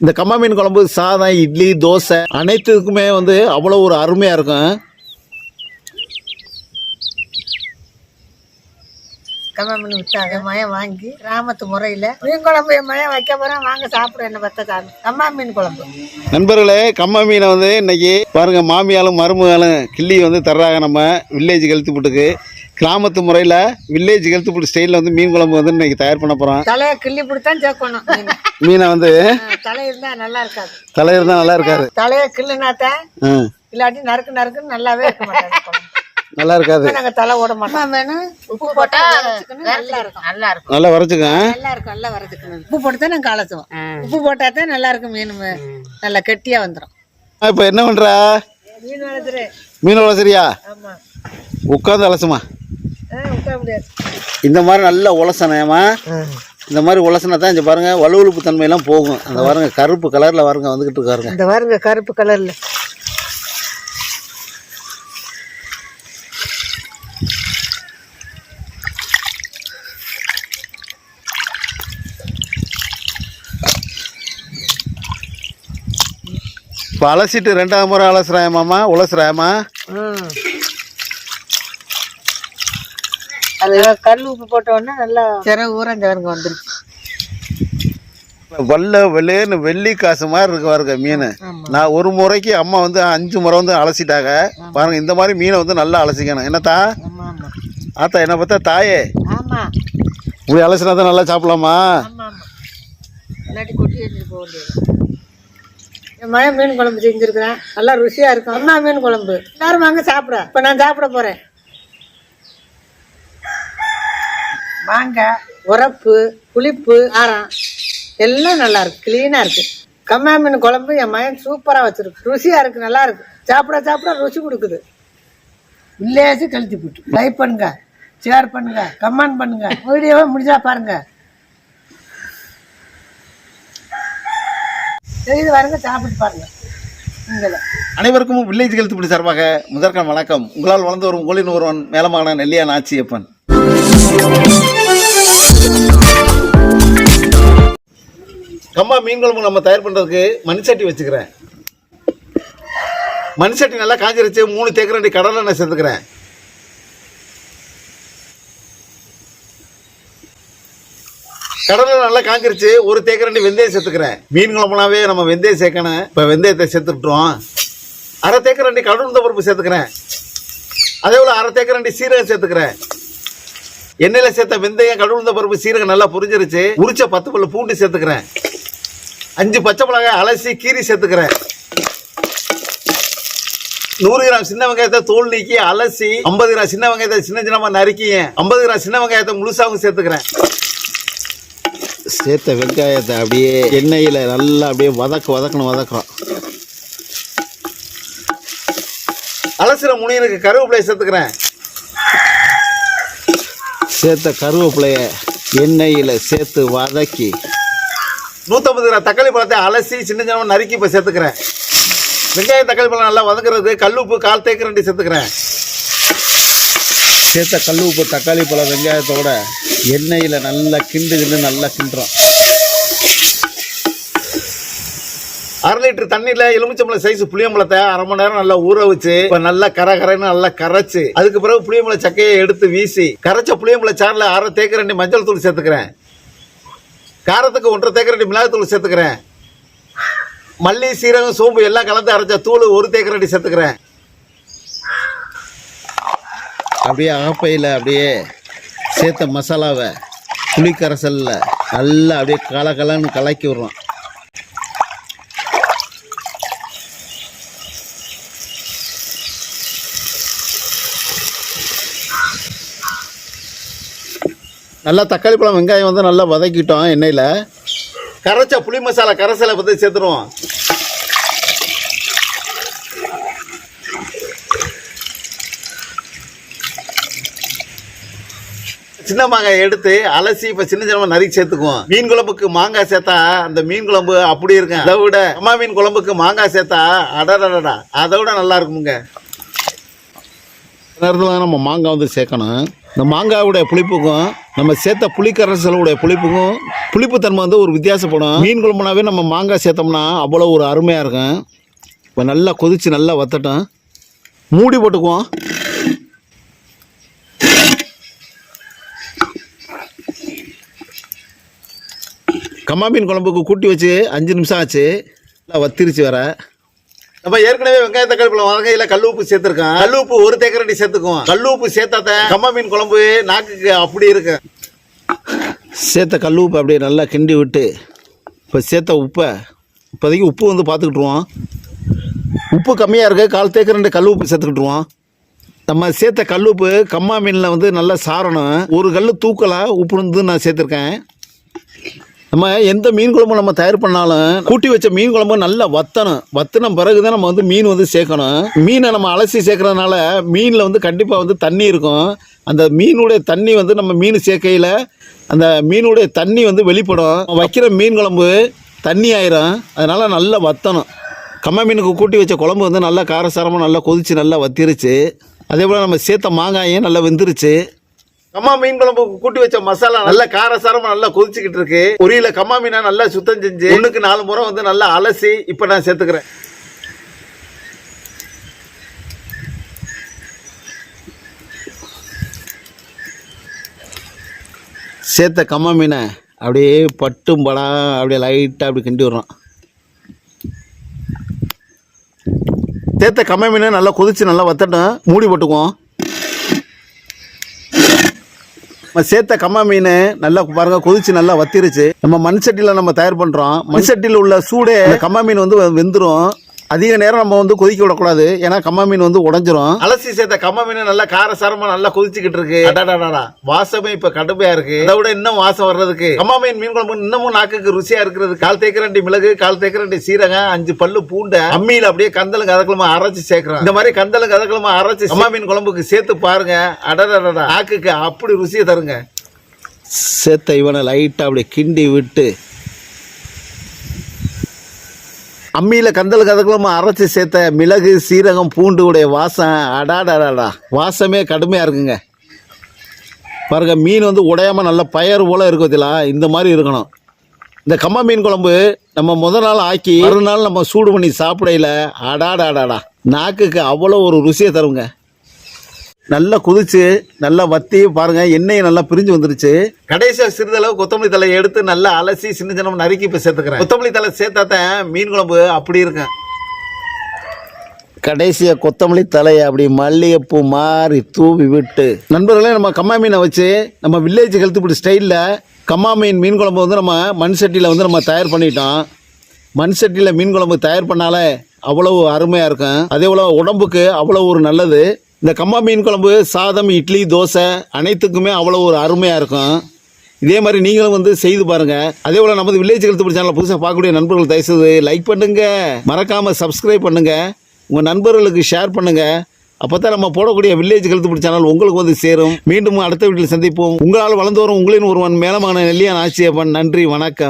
இந்த கம்மா மீன் குழம்பு சாதம் இட்லி தோசை அனைத்துக்குமே வந்து அவ்வளோ ஒரு அருமையாக இருக்கும். கம்மா மீன் விட்டாங்க மயம் வாங்கி கிராமத்து முறையில். மீன் குழம்பு என் மயம் வைக்க போகிறேன் வாங்க சாப்பிட என்ன பத்த சாமி. கம்மா மீன் குழம்பு. நண்பர்களே கம்மா மீனை வந்து இன்னைக்கு பாருங்க மாமியாலும் மருமகளும் கிள்ளி வந்து தர்றாங்க நம்ம வில்லேஜ் கழுத்துப்புட்டுக்கு கிராமத்து முறையில் வில்லேஜ் கழுத்துப்புட்டு ஸ்டைலில் வந்து மீன் குழம்பு வந்து இன்னைக்கு தயார் பண்ண போகிறோம் தலையை கிள்ளி பிடித்தான் சேர்க்கணும் மீன். மீனை வந்து தலை இருந்தால் நல்லா இருக்காது. தலை இருந்தால் நல்லா இருக்காது. தலையை கிள்ளுனாத்தான் இல்லாட்டி நறுக்கு நறுக்குன்னு நல்லாவே இருக்க மாட்டாங்க குழம்பு. நல்லா இருக்காது. நாங்கள் தலை ஓட மாட்டோம். வேணும் உப்பு போட்டா நல்லா இருக்கும். நல்லா இருக்கும். நல்லா வரைச்சுக்க நல்லா இருக்கும் நல்லா வரதுக்கு உப்பு போட்டு தான் நாங்கள் கலத்துவோம் உப்பு போட்டா தான் நல்லா இருக்கும் மீன் நல்லா கெட்டியாக வந்துடும் இப்போ என்ன பண்ணுறா மீன் வளர்த்துரு மீன் வளர்க்குறியா ஆமாம் உட்காந்து அலசுமா. இந்த மாதிரி நல்லா உலசனேமா இந்த மாதிரி உலசனா தான் இங்கே பாருங்க வலுவழுப்பு தன்மையெல்லாம் போகும். அந்த பாருங்க கருப்பு கலரில் பாருங்க வந்துக்கிட்டு இருக்காருங்க. இந்த பாருங்க கருப்பு கலர்ல. இப்போ அலசிட்டு ரெண்டாவது முறை அலசுறாயமாம்மா உலசுறாயம்மா. அது கல் உப்பு போட்ட உடனே நல்லா சிற பாருங்க வந்துருச்சு. வல்ல வெள்ளேன்னு வெள்ளி காசு மாதிரி இருக்கு பாருங்க மீன். நான் ஒரு முறைக்கு அம்மா வந்து அஞ்சு முறை வந்து அலசிட்டாங்க. பாருங்க இந்த மாதிரி மீனை வந்து நல்லா அலசிக்கணும். என்னத்தா ஆமா ஆமா. ஆத்தா என்ன பார்த்தா தாயே. ஆமா. இப்படி அலசினா தான் நல்லா சாப்பிடலாமா? மழை மீன் குழம்பு செஞ்சிருக்கிறேன். நல்லா ருசியா இருக்கும். அம்மா மீன் குழம்பு. எல்லாரும் வாங்க சாப்பிட. இப்ப நான் சாப்பிட போறேன். வாங்க உரப்பு புளிப்பு ஆரம் எல்லாம் நல்லா இருக்கு கிளீனா இருக்கு. கம்மா மீன் குழம்பு என் மகன் சூப்பரா வச்சிருக்கு. ருசியா இருக்கு நல்லா இருக்கு. சாப்பிட சாப்பிட ருசி கொடுக்குது. வில்லேஜ் கழிச்சு போட்டு. லைக் பண்ணுங்க ஷேர் பண்ணுங்க கமெண்ட் பண்ணுங்க. வீடியோவை முடிஞ்சா பாருங்க. செய்து வாருங்க சாப்பிட்டு பாருங்க. அனைவருக்கும் வில்லேஜ் கழுத்து பிடி சார்பாக முதற்கண் வணக்கம். உங்களால் வளர்ந்து வரும் உங்களின் ஒருவன் மேலமான நெல்லியா நாச்சியப்பன் கம்மா மீன் குழம்பு நம்ம தயார் பண்ணுறதுக்கு மண்சட்டி வச்சுக்கிறேன். மண்சட்டி நல்லா காஞ்சிருச்சு மூணு தேக்கரண்டி கடலை நான் சேர்த்துக்கிறேன் கடலை நல்லா காஞ்சிருச்சு ஒரு தேக்கரண்டி வெந்தயம் சேர்த்துக்கிறேன் மீன் குழம்புனாவே நம்ம வெந்தயம் சேர்க்கணும். இப்போ வெந்தயத்தை சேர்த்துட்டோம் அரை தேக்கரண்டி கடலுந்த பருப்பு சேர்த்துக்கிறேன். அதே போல் அரை தேக்கரண்டி சீரகம் சேர்த்துக்கிறேன். எண்ணெயில் சேர்த்த வெந்தயம் கடுந்த பருப்பு சீரகம் நல்லா புரிஞ்சிருச்சு. உரிச்ச பத்து பல்லு பூண்டு சேர்த்துக்கிறேன். அஞ்சு பச்சை மிளகாய் அலசி கீரி சேர்த்துக்கிறேன். நூறு கிராம் சின்ன வெங்காயத்தை தோல் நீக்கி அலசி ஐம்பது கிராம் சின்ன வெங்காயத்தை சின்ன சின்னமாக நறுக்கிங்க ஐம்பது கிராம் சின்ன வெங்காயத்தை முழுசாவும் சேர்த்துக்கிறேன். சேர்த்த வெங்காயத்தை அப்படியே எண்ணெயில் நல்லா அப்படியே வதக்க வதக்கணும் வதக்கிறோம். அலசிற முனியனுக்கு கருவேப்பிலையை சேர்த்துக்கிறேன். சேர்த்த கருவேப்பிலையை எண்ணெயில் சேர்த்து வதக்கி நூற்றம்பது கிராம் தக்காளி பழத்தை அலசி சின்ன சின்னமாக நறுக்கி இப்போ சேர்த்துக்கிறேன். வெங்காயம் தக்காளி பழம் நல்லா வதக்குறது கல் உப்பு கால் தேக்கு ரெண்டு சேர்த்துக்கிறேன். சேர்த்த கல் உப்பு தக்காளி பழம் வெங்காயத்தோட எண்ணெயில் நல்லா கிண்டு கிண்டு நல்லா கிண்டுறோம். அரை லிட்டர் தண்ணியில் எலுமிச்சம்பழம் சைஸ் புளியம்பழத்தை அரை மணி நேரம் நல்லா ஊற வச்சு இப்போ நல்லா கரை கரைன்னு நல்லா கரைச்சு அதுக்கு பிறகு புளியம்பழ சக்கையை எடுத்து வீசி கரைச்ச புளியம்பழ சாறில் அரை தேக்கரண்டி மஞ்சள் தூள் சேர்த்துக்கிறேன். காரத்துக்கு ஒன்றரை தேக்கரடி மிளகாத்தூள் சேர்த்துக்கிறேன். மல்லி சீரகம் சோம்பு எல்லாம் கலந்து அரைச்ச தூள் ஒரு தேக்கரடி சேர்த்துக்கிறேன். அப்படியே ஆப்பையில் அப்படியே சேர்த்த மசாலாவை புளிக்கரைசலில் நல்லா அப்படியே கலகலன்னு கலக்கி விடுறோம். நல்லா தக்காளி பழம் வெங்காயம் வந்து நல்லா வதக்கிட்டோம் எண்ணெயில். கரைச்ச புளி மசாலா கரைசலை பற்றி சேர்த்துருவோம். சின்ன மாங்காய் எடுத்து அலசி இப்போ சின்ன சின்ன நறுக்கி சேர்த்துக்குவோம். மீன் குழம்புக்கு மாங்காய் சேர்த்தா அந்த மீன் குழம்பு அப்படி இருக்கும். அதை விட அம்மா மீன் குழம்புக்கு மாங்காய் சேர்த்தா அடடடா அதை விட நல்லா இருக்குமுங்க. நேரத்தில் நம்ம மாங்காய் வந்து சேர்க்கணும். இந்த மாங்காவுடைய புளிப்புக்கும் நம்ம சேர்த்த புளிக்கரசலுடைய புளிப்புக்கும் புளிப்புத்தன்மை வந்து ஒரு வித்தியாசப்படும். மீன் குழம்புனாவே நம்ம மாங்காய் சேர்த்தோம்னா அவ்வளோ ஒரு அருமையாக இருக்கும். இப்போ நல்லா கொதித்து நல்லா வத்தட்டும். மூடி போட்டுக்குவோம். கம்மா மீன் குழம்புக்கு கூட்டி வச்சு அஞ்சு நிமிஷம் ஆச்சு. நல்லா வத்திருச்சு வர நம்ம ஏற்கனவே வெங்காய தக்காளி பழம் வகையில் கல் உப்பு சேர்த்துருக்கோம் ஒரு தேக்கரண்டி சேர்த்துக்குவோம். கல் உப்பு சேர்த்தாத கம்மா மீன் குழம்பு நாக்குக்கு அப்படி இருக்கு. சேர்த்த கல் அப்படியே நல்லா கிண்டி விட்டு இப்போ சேர்த்த உப்பை இப்போதைக்கு உப்பு வந்து பார்த்துக்கிட்டுருவோம். உப்பு கம்மியாக இருக்க கால் தேக்கரண்டி கல் உப்பு சேர்த்துக்கிட்டுருவோம். நம்ம சேர்த்த கல் உப்பு கம்மா மீனில் வந்து நல்லா சாரணும் ஒரு கல் தூக்கலாக உப்பு வந்து நான் சேர்த்துருக்கேன். நம்ம எந்த மீன் குழம்பு நம்ம தயார் பண்ணாலும் கூட்டி வச்ச மீன் குழம்பு நல்லா வத்தணும். வத்தின பிறகு தான் நம்ம வந்து மீன் வந்து சேர்க்கணும். மீனை நம்ம அலசி சேர்க்கறதுனால மீனில் வந்து கண்டிப்பாக வந்து தண்ணி இருக்கும். அந்த மீனுடைய தண்ணி வந்து நம்ம மீன் சேர்க்கையில் அந்த மீனுடைய தண்ணி வந்து வெளிப்படும். வைக்கிற மீன் குழம்பு தண்ணி ஆயிரும் அதனால் நல்லா வத்தணும். கம்ம மீனுக்கு கூட்டி வச்ச குழம்பு வந்து நல்லா காரசாரமாக நல்லா கொதிச்சு நல்லா வத்திருச்சு. அதே போல் நம்ம சேர்த்த மாங்காயும் நல்லா வெந்துருச்சு. கம்மா மீன் குழம்பு கூட்டி வச்ச மசாலா நல்ல காரசாரமா நல்லா கொதிச்சுக்கிட்டு இருக்கு. பொரியல கம்மா மீனை நல்லா சுத்தம் செஞ்சு ஒண்ணுக்கு நாலு முறை வந்து நல்லா அலசி இப்ப நான் சேர்த்துக்கிறேன். சேர்த்த கம்மா மீனை அப்படியே பட்டும் படா அப்படியே லைட்டாக அப்படி கிண்டி விடுறோம். சேர்த்த கம்மா மீனை நல்லா கொதிச்சு நல்லா வத்தட்டும் மூடி போட்டுக்குவோம். நம்ம சேர்த்த கம்மா மீன் நல்லா பாருங்க கொதிச்சு நல்லா வத்திருச்சு. நம்ம மண் சட்டியில் நம்ம தயார் பண்ணுறோம் மண் சட்டியில் உள்ள சூடே கம்மா மீன் வந்து வெந்துடும் அதிக நேரம் நம்ம வந்து கொதிக்க விடக்கூடாது. ஏன்னா கம்மா மீன் வந்து உடஞ்சிரும். அலசி சேர்த்த கம்மா மீன் நல்லா காரசாரமா நல்லா கொதிச்சுக்கிட்டு இருக்கு. அடாடாடா வாசமே இப்ப கடுமையா இருக்கு. அதை விட இன்னும் வாசம் வர்றதுக்கு. கம்மா மீன் மீன் குழம்பு இன்னமும் நாக்குக்கு ருசியா இருக்கிறது கால் தேக்கரண்டி மிளகு கால் தேக்கரண்டி சீரகம் அஞ்சு பல்லு பூண்டை அம்மியில அப்படியே கந்தலும் கதக்கலுமா அரைச்சு சேர்க்கிறோம். இந்த மாதிரி கந்தலும் கதக்கலுமா அரைச்சு கம்மா மீன் குழம்புக்கு சேர்த்து பாருங்க. அடடடா நாக்குக்கு அப்படி ருசியை தருங்க. சேர்த்த இவனை லைட்டாக அப்படியே கிண்டி விட்டு அம்மியில் கந்தல் கதக்கலமாக அரைச்சி சேர்த்த மிளகு சீரகம் பூண்டு உடைய வாசம் அடாடாடாடா. வாசமே கடுமையாக இருக்குங்க. பாருங்க மீன் வந்து உடையாமல் நல்ல பயர் போல் இருக்கு இந்த மாதிரி இருக்கணும். இந்த கம்மா மீன் குழம்பு நம்ம முத நாள் ஆக்கி மறுநாள் நம்ம சூடு பண்ணி சாப்பிடையில அடாடாடாடா. நாக்குக்கு அவ்வளோ ஒரு ருசியை தருங்க. நல்லா கொதிச்சு நல்லா வத்தி பாருங்க எண்ணெய் நல்லா பிரிஞ்சு வந்துருச்சு. கடைசியா சிறிதளவு கொத்தமல்லி தலையை எடுத்து நல்லா அலசி சின்ன சின்ன நறுக்கி இப்ப சேர்த்துக்கிறேன். கொத்தமல்லி தலை சேர்த்தாதான் மீன் குழம்பு அப்படி இருக்கும். கடைசியா கொத்தமல்லி தலையை அப்படி மல்லிகைப்பூ மாறி தூவி விட்டு. நண்பர்களே நம்ம கம்மா மீனை வச்சு நம்ம வில்லேஜ் ஹெல்த் ஸ்டைலில் கம்மா மீன் மீன் குழம்பு வந்து நம்ம மண் சட்டியில் வந்து நம்ம தயார் பண்ணிட்டோம். மண் சட்டியில் மீன் குழம்பு தயார் பண்ணாலே அவ்வளவு அருமையாக இருக்கும். அதே போல் உடம்புக்கு அவ்வளோ ஒரு நல்லது. இந்த கம்மா மீன் குழம்பு சாதம் இட்லி தோசை அனைத்துக்குமே அவ்வளோ ஒரு அருமையாக இருக்கும். இதே மாதிரி நீங்களும் வந்து செய்து பாருங்கள் அதே போல் நமது வில்லேஜ் ஹெல்த் சேனல் புதுசாக பார்க்கக்கூடிய நண்பர்கள் தயவுசெய்து லைக் பண்ணுங்க. மறக்காமல் சப்ஸ்கிரைப் பண்ணுங்க. உங்கள் நண்பர்களுக்கு ஷேர் பண்ணுங்க. அப்போ தான் நம்ம போடக்கூடிய வில்லேஜ் ஹெல்த் சேனல் உங்களுக்கு வந்து சேரும். மீண்டும் அடுத்த வீட்டில் சந்திப்போம். உங்களால் வளர்ந்து வரும் உங்களின் ஒருவன் மேலமான நெல்லியான் ஆட்சியப்பன் நன்றி வணக்கம்.